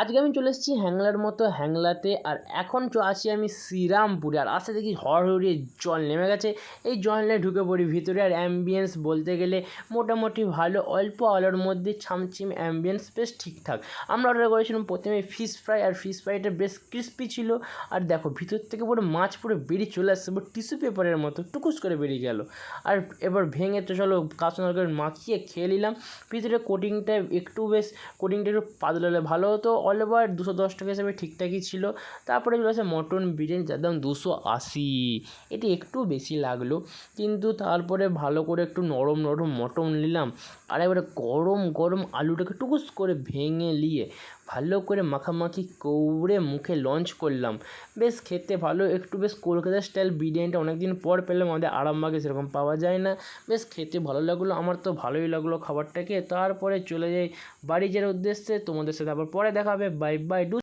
আজকে আমি চলে এসেছি হ্যাংলার মতো হ্যাংলাতে, আর এখন চ আছি আমি শ্রীরামপুরে। আর আসতে দেখি হরহরিয়ে জল নেমে গেছে। এই জল ঢুকে পড়ি ভিতরে, আর অ্যাম্বিয়েন্স বলতে গেলে মোটামুটি ভালো। অল্প আলোর মধ্যে ছামছিম অ্যাম্বিয়েন্স বেশ ঠিকঠাক। আমরা অর্ডার করেছিলাম প্রথমে ফিশ ফ্রাই আর ফিশ ফ্রাইটা বেশ ক্রিস্পি ছিল। আর দেখো, ভিতর থেকে পুরো মাছ পুরো বেরিয়ে চলে আসছে, পুরো টিস্যু পেপারের মতো, টুকুস করে বেরিয়ে গেল। আর এবার ভেঙে তো চলো কাঁচা করে মাখিয়ে খেয়ে নিলাম। ভিতরে কোটিংটা একটু বেশ কোটিংটা একটু পাতলালে ভালো হতো। অল ওভার দুশো দশ টাকা হিসাবে ঠিকঠাকই ছিল। তারপরে চলে আসে মটন বিরিয়ানি, যার দাম দুশো আশি। এটি একটু বেশি লাগল, কিন্তু তারপরে ভালো করে একটু নরম নরম মটন নিলাম, আর একবারে গরম গরম আলুটাকে টুকুস করে ভেঙে নিয়ে ভালো করে মাখামাখি কৌড়ে মুখে লঞ্চ করলাম। বেশ খেতে ভালো, একটু বেশ কলকাতা স্টাইল বিরিয়ানিটা অনেক দিন পর পেলাম, আমাদের আরামবাগে সেরকম পাওয়া যায় না। বেশ খেতে ভালো লাগল, আমার তো ভালোই লাগল খাবারটাকে। তারপরে চলে যাই বাড়ি যাওয়ার উদ্দেশ্যে, তোমাদের সাথে আবার পরে দেখা આવે બાય બાય